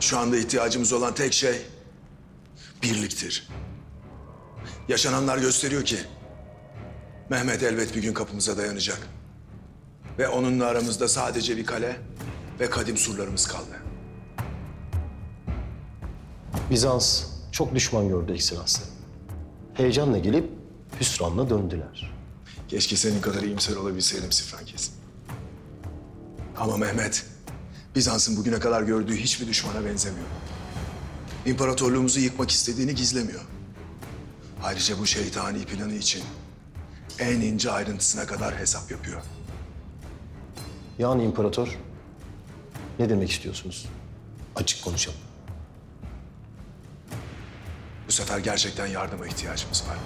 Şu anda ihtiyacımız olan tek şey birliktir. Yaşananlar gösteriyor ki Mehmet elbet bir gün kapımıza dayanacak. Ve onunla aramızda sadece bir kale ve kadim surlarımız kaldı. Bizans çok düşman gördü Ekselansı. Heyecanla gelip hüsranla döndüler. Keşke senin kadar iyimser olabilseydim Sifrankes. Ama Mehmet, Bizans'ın bugüne kadar gördüğü hiçbir düşmana benzemiyor. İmparatorluğumuzu yıkmak istediğini gizlemiyor. Ayrıca bu şeytani planı için en ince ayrıntısına kadar hesap yapıyor. Yani imparator, ne demek istiyorsunuz? Açık konuşalım. Bu sefer gerçekten yardıma ihtiyacımız var.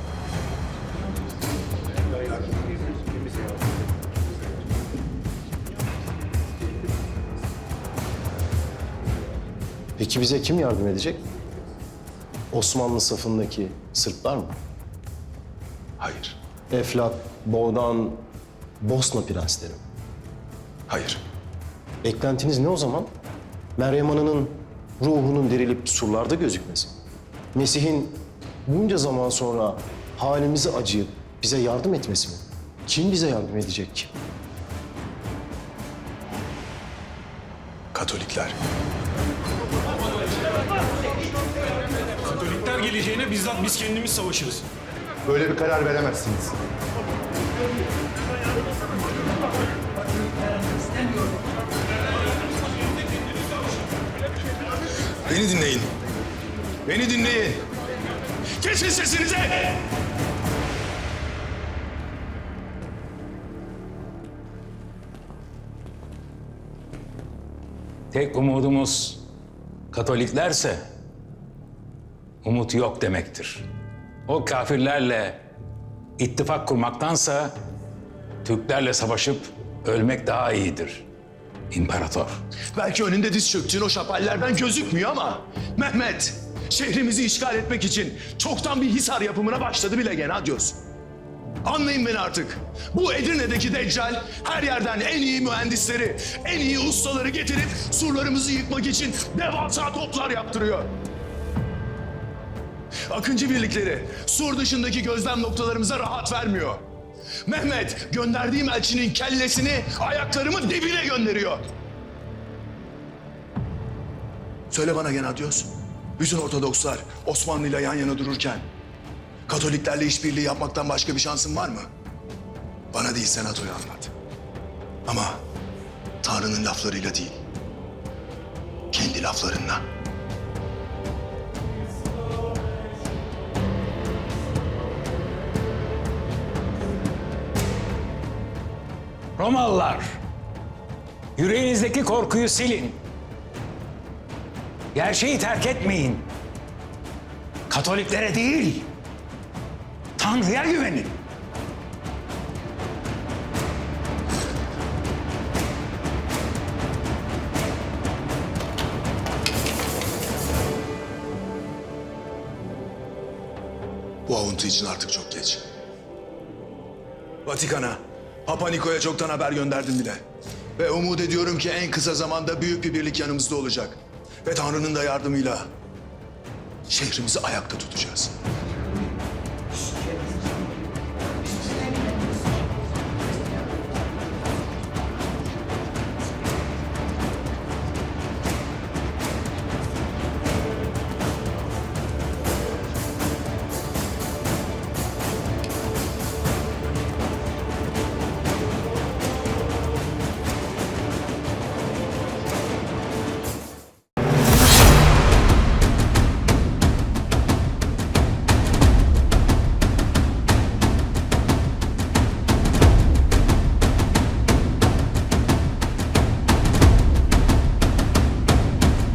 Peki bize kim yardım edecek? Osmanlı safındaki Sırplar mı? Hayır, Eflak, Boğdan, Bosna prensleri mi? hayır. Beklentiniz ne o zaman? Meryem Ana'nın ruhunun dirilip surlarda gözükmesi. Mesih'in bunca zaman sonra halimizi acıyıp bize yardım etmesi mi? Kim bize yardım edecek ki? Katolikler. Geleceğine bizzat biz kendimiz savaşırız. Böyle bir karar veremezsiniz. Beni dinleyin. Beni dinleyin. Kesin sesinizi! Tek umudumuz Katoliklerse umut yok demektir. O kafirlerle ittifak kurmaktansa Türklerle savaşıp ölmek daha iyidir. İmparator. Belki önünde diz çöktüğün o şapallerden gözükmüyor ama Mehmet şehrimizi işgal etmek için çoktan bir hisar yapımına başladı bile Genadios. Anlayın beni artık. Bu Edirne'deki Deccal her yerden en iyi mühendisleri, en iyi ustaları getirip surlarımızı yıkmak için devasa toplar yaptırıyor. Akıncı birlikleri sur dışındaki gözlem noktalarımıza rahat vermiyor. Mehmet gönderdiğim elçinin kellesini ayaklarımın dibine gönderiyor. Söyle bana Genadios. Bütün Ortodokslar Osmanlı ile yan yana dururken Katoliklerle işbirliği yapmaktan başka bir şansın var mı? Bana değil senatoya anlat. Ama Tanrı'nın laflarıyla değil. Kendi laflarınla. Romalılar, yüreğinizdeki korkuyu silin. Gerçeği terk etmeyin. Katoliklere değil, Tanrı'ya güvenin. Bu avuntu için artık çok geç. Vatikan'a, Papa Niko'ya çoktan haber gönderdim bile. Ve umut ediyorum ki en kısa zamanda büyük bir birlik yanımızda olacak. Ve Tanrı'nın da yardımıyla şehrimizi ayakta tutacağız.